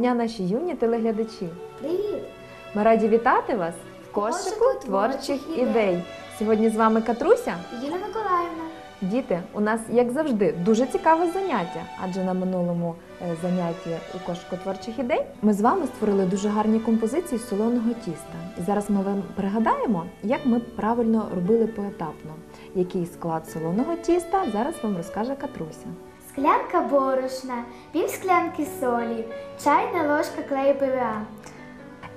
Дня, наші юні телеглядачі! Привіт! Ми раді вітати вас в Кошику кошику творчих ідей. ідей. Сьогодні з вами Катруся. Юлія Миколаївна. Діти, у нас, як завжди, дуже цікаве заняття, адже на минулому е, занятті у кошику творчих ідей ми з вами створили дуже гарні композиції з солоного тіста. І зараз ми вам пригадаємо, як ми правильно робили поетапно. Який склад солоного тіста зараз вам розкаже Катруся. Склянка борошна, пів склянки солі, чайна ложка клею ПВА.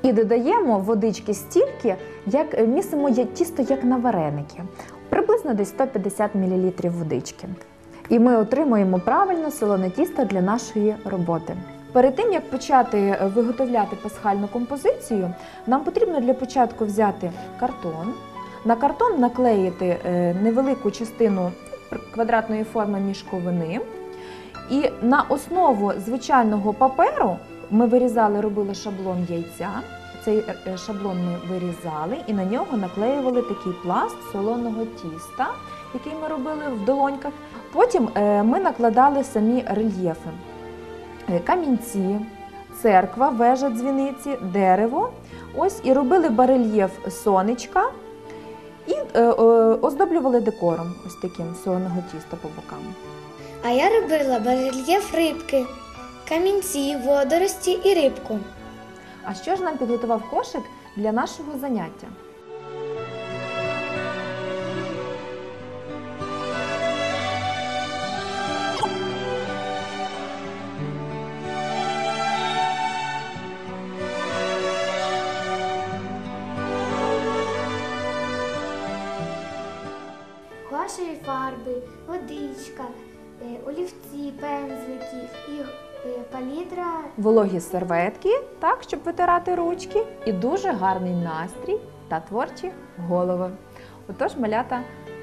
І додаємо водички стільки, як місимо тісто як на вареники, приблизно десь 150 мл водички. І ми отримуємо правильно солоне тісто для нашої роботи. Перед тим як почати виготовляти пасхальну композицію, нам потрібно для початку взяти картон. На картон наклеїти е, невелику частину квадратної форми мішковини. І на основу звичайного паперу ми вирізали, робили шаблон яйця. Цей е, шаблон ми вирізали і на нього наклеювали такий пласт солоного тіста, який ми робили в долоньках. Потім е, ми накладали самі рельєфи: Е, камінці, церква, вежа дзвіниці, дерево. Ось і робили барельєф сонечка і оздоблювали декором ось таким солоного тіста по бокам. А я робила барельєф рибки, камінці, водорості і рибку. А що ж нам підготував кошик для нашого заняття? Серветки, так, щоб витирати ручки, і дуже гарний настрій та творчі голови. Отож, малята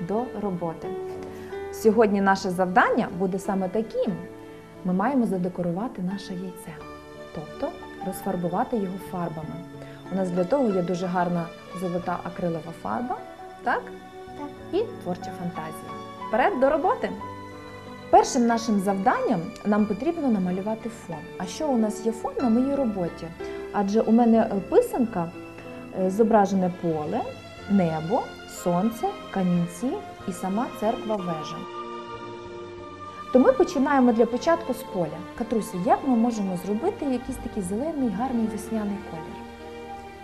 до роботи. Сьогодні наше завдання буде саме таким: ми маємо задекорувати наше яйце, тобто розфарбувати його фарбами. У нас для того є дуже гарна золота акрилова фарба, так? Так. і творча фантазія. Вперед до роботи! Першим нашим завданням нам потрібно намалювати фон. А що у нас є фон на моїй роботі? Адже у мене е, писанка е, зображене поле, небо, сонце, камінці і сама церква вежа. То ми починаємо для початку з поля. Катрусі, як ми можемо зробити якийсь такий зелений, гарний весняний колір?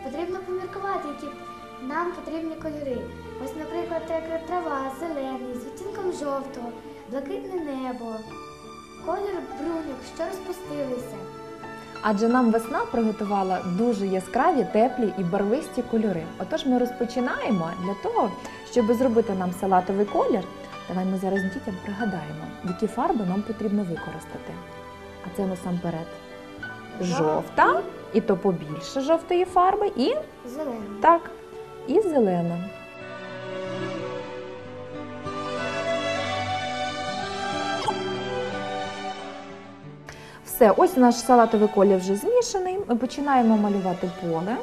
Потрібно поміркувати, які нам потрібні кольори. Ось, наприклад, трава, зелений, з відтінком жовтого, блакитне небо, колір бруньок, що розпустилися. Адже нам весна приготувала дуже яскраві, теплі і барвисті кольори. Отож ми розпочинаємо для того, щоб зробити нам салатовий колір. Давай ми зараз дітям пригадаємо, які фарби нам потрібно використати. А це насамперед жовта, і то побільше жовтої фарби, і Зелений. так, і зелена. Все, ось наш салатовий колір вже змішаний. Ми починаємо малювати поле.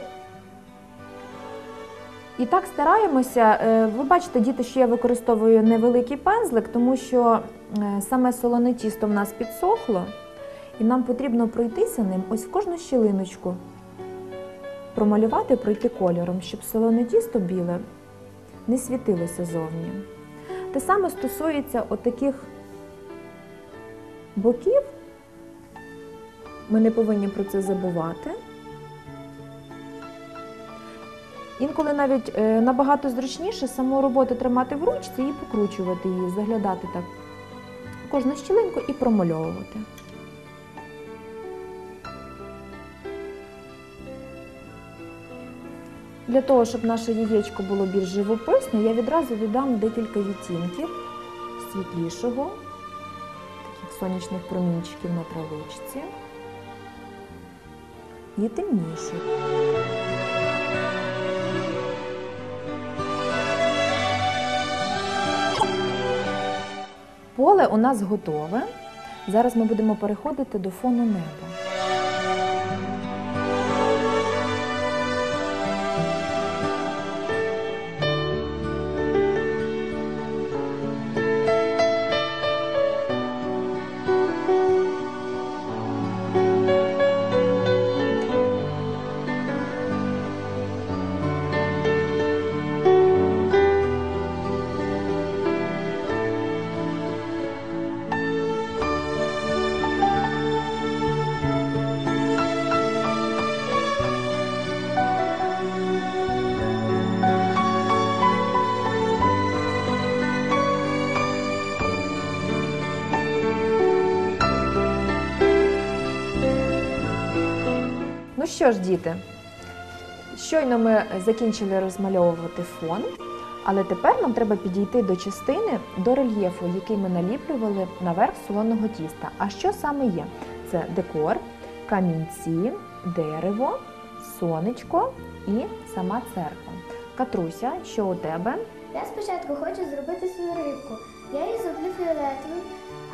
І так стараємося. е, Ви бачите, діти, що я використовую невеликий пензлик, тому що е, саме солоне тісто в нас підсохло, і нам потрібно пройтися ним ось в кожну щілиночку промалювати, пройти кольором, щоб солоне тісто біле не світилося зовні. Те саме стосується отаких боків. Ми не повинні про це забувати. Інколи навіть е, набагато зручніше саму роботу тримати в ручці і покручувати її, заглядати так кожну щілинку і промальовувати. Для того, щоб наше яєчко було більш живописне, я відразу додам декілька відтінків світлішого, таких сонячних промінчиків на травичці і темніших. Поле у нас готове. Зараз ми будемо переходити до фону неба. Ну що ж, діти, щойно ми закінчили розмальовувати фон, але тепер нам треба підійти до частини, до рельєфу, який ми наліплювали наверх солоного тіста. А що саме є? Це декор, камінці, дерево, сонечко і сама церква. Катруся, що у тебе? Я спочатку хочу зробити свою рибку. Я її зроблю фіолетовим,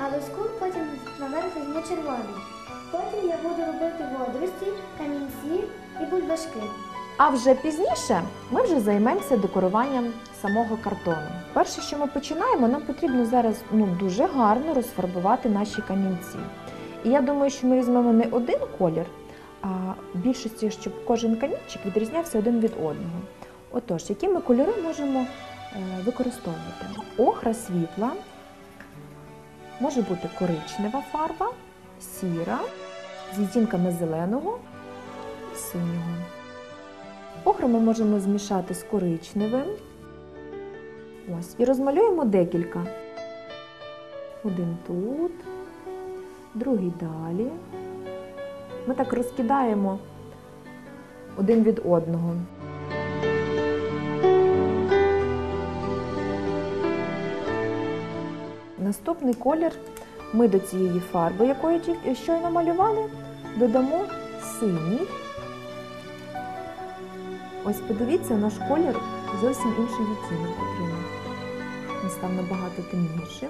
а лоску потім наверх візьму червоний. Потім я буду робити водорості, камінці і бульбашки. А вже пізніше ми вже займемося декоруванням самого картону. Перше, що ми починаємо, нам потрібно зараз ну, дуже гарно розфарбувати наші камінці. І я думаю, що ми візьмемо не один колір, а більшості, щоб кожен камінчик відрізнявся один від одного. Отож, які ми кольори можемо е, використовувати? Охра світла, може бути коричнева фарба, сіра, з відтінками зеленого, і синього. Охру ми можемо змішати з коричневим. Ось. І розмалюємо декілька. Один тут, другий далі. Ми так розкидаємо один від одного. Наступний колір ми до цієї фарби, якою щойно малювали, додамо синій. Ось подивіться, наш колір зовсім інший відтінок отримав. Він став набагато темнішим.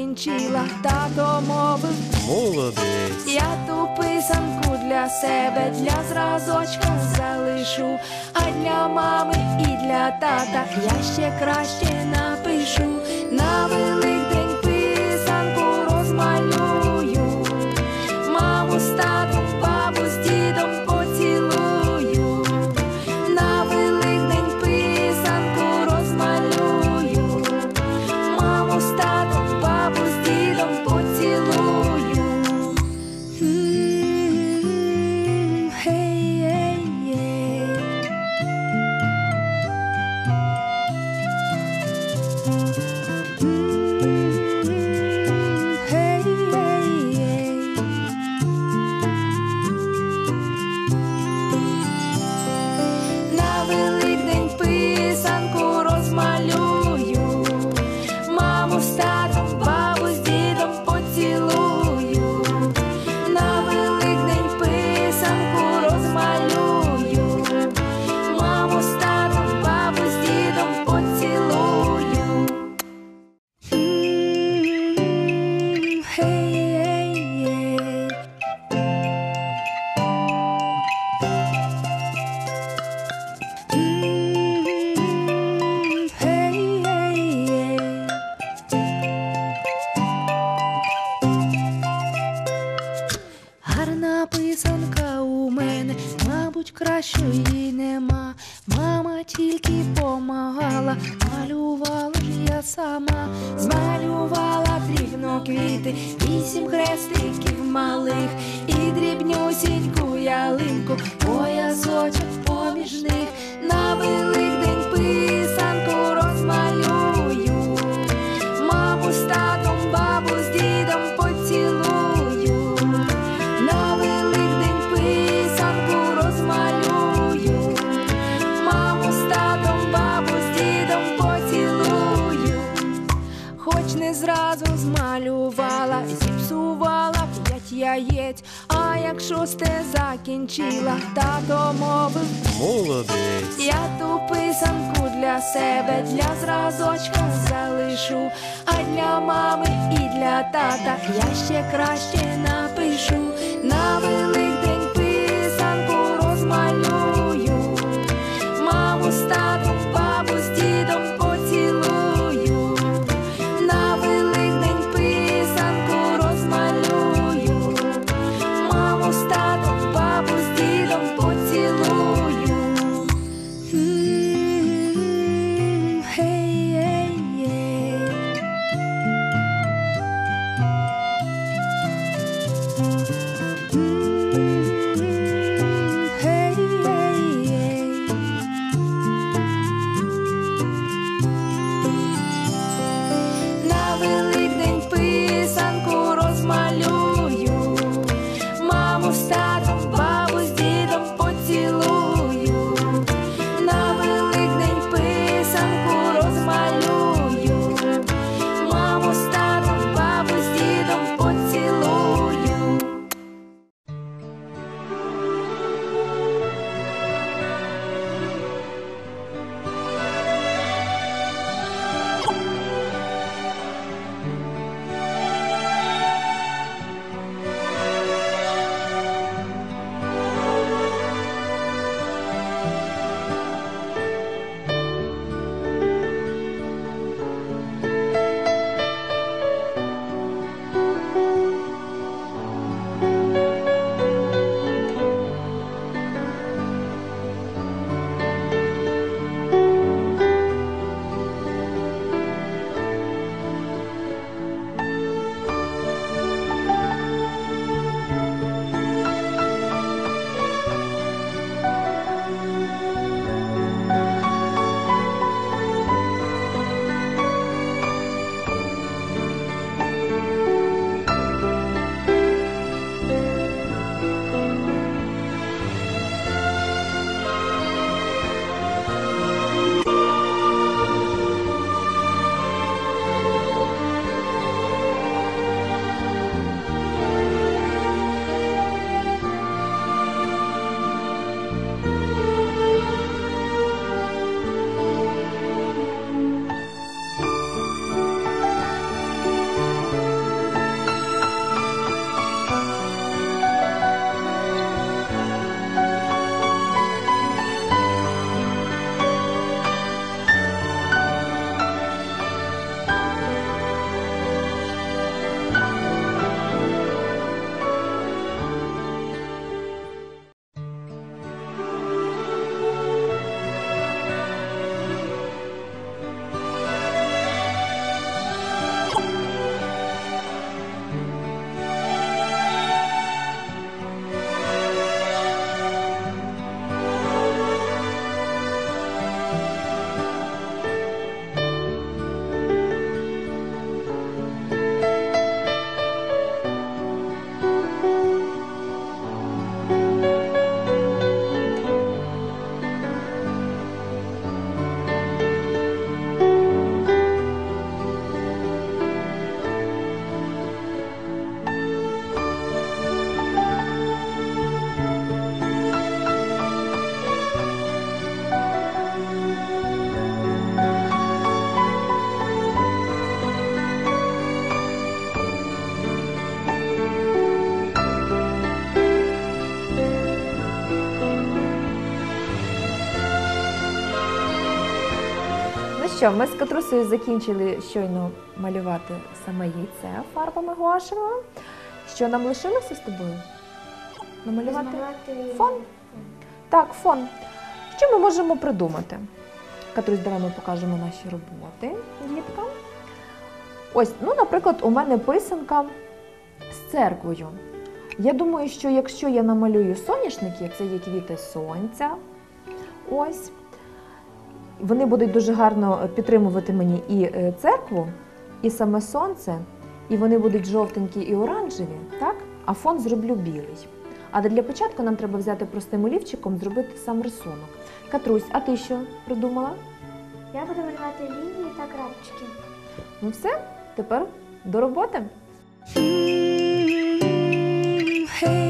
Закінчила, тато мовив Молодець. я ту писанку для себе, для зразочка залишу, а для мами і для тата я ще краще напишу. Шосте закінчила, тато мовив. Молодець. Я ту писанку для себе, для зразочка залишу, а для мами і для тата я ще краще напишу. Що, ми з Катрусею закінчили щойно малювати саме яйце фарбами гуашевими. Що нам лишилося з тобою? Намалювати Розмалювати фон? Так, фон. Що ми можемо придумати? Катрусь, давай ми покажемо наші роботи діткам. Ось, ну, наприклад, у мене писанка з церквою. Я думаю, що якщо я намалюю соняшники, це є квіти сонця. Ось. Вони будуть дуже гарно підтримувати мені і е, церкву, і саме сонце, і вони будуть жовтенькі і оранжеві, так? а фон зроблю білий. Але для початку нам треба взяти простим олівчиком, зробити сам рисунок. Катрусь, а ти що придумала? Я буду малювати лінії та крапочки. Ну все, тепер до роботи. Hey,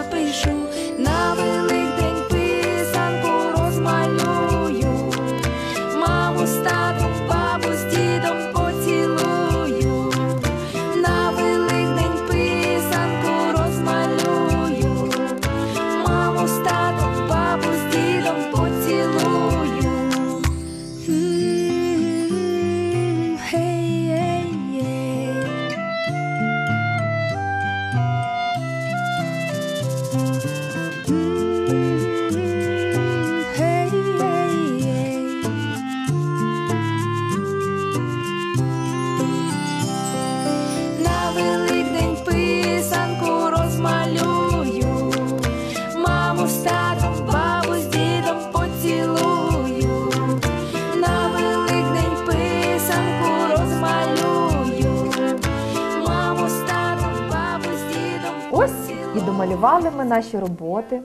Домалювали ми наші роботи.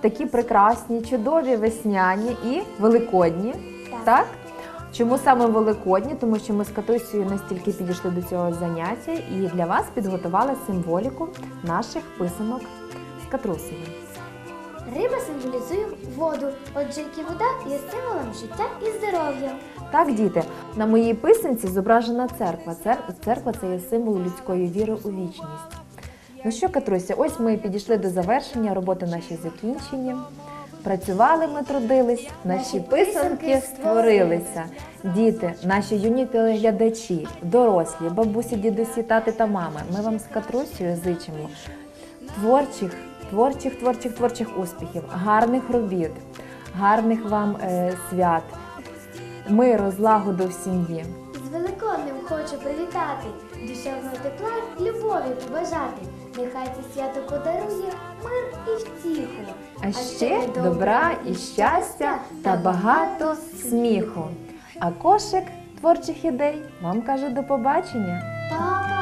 Такі прекрасні, чудові весняні і великодні. Так? Чому саме великодні? Тому що ми з Катусею настільки підійшли до цього заняття і для вас підготували символіку наших писанок з Катрусею. Риба символізує воду, отже, як і вода є символом життя і здоров'я. Так, діти, на моїй писанці зображена церква. Цер- Церква це є символ людської віри у вічність. Ну що, Катруся, ось ми підійшли до завершення, роботи наші закінчені. Працювали ми, трудились, наші писанки створилися. Діти, наші юні телеглядачі, дорослі, бабусі, дідусі, тати та мами. Ми вам з Катрусею зичимо творчих, творчих, творчих, творчих успіхів, гарних робіт, гарних вам е, свят, миру, злагоду в сім'ї. З Великоднем хочу привітати, душевного тепла, любові побажати. Нехай це свято подарує мир і втіху. А ще добра і щастя та багато сміху. А кошик творчих ідей вам каже до побачення. Папа!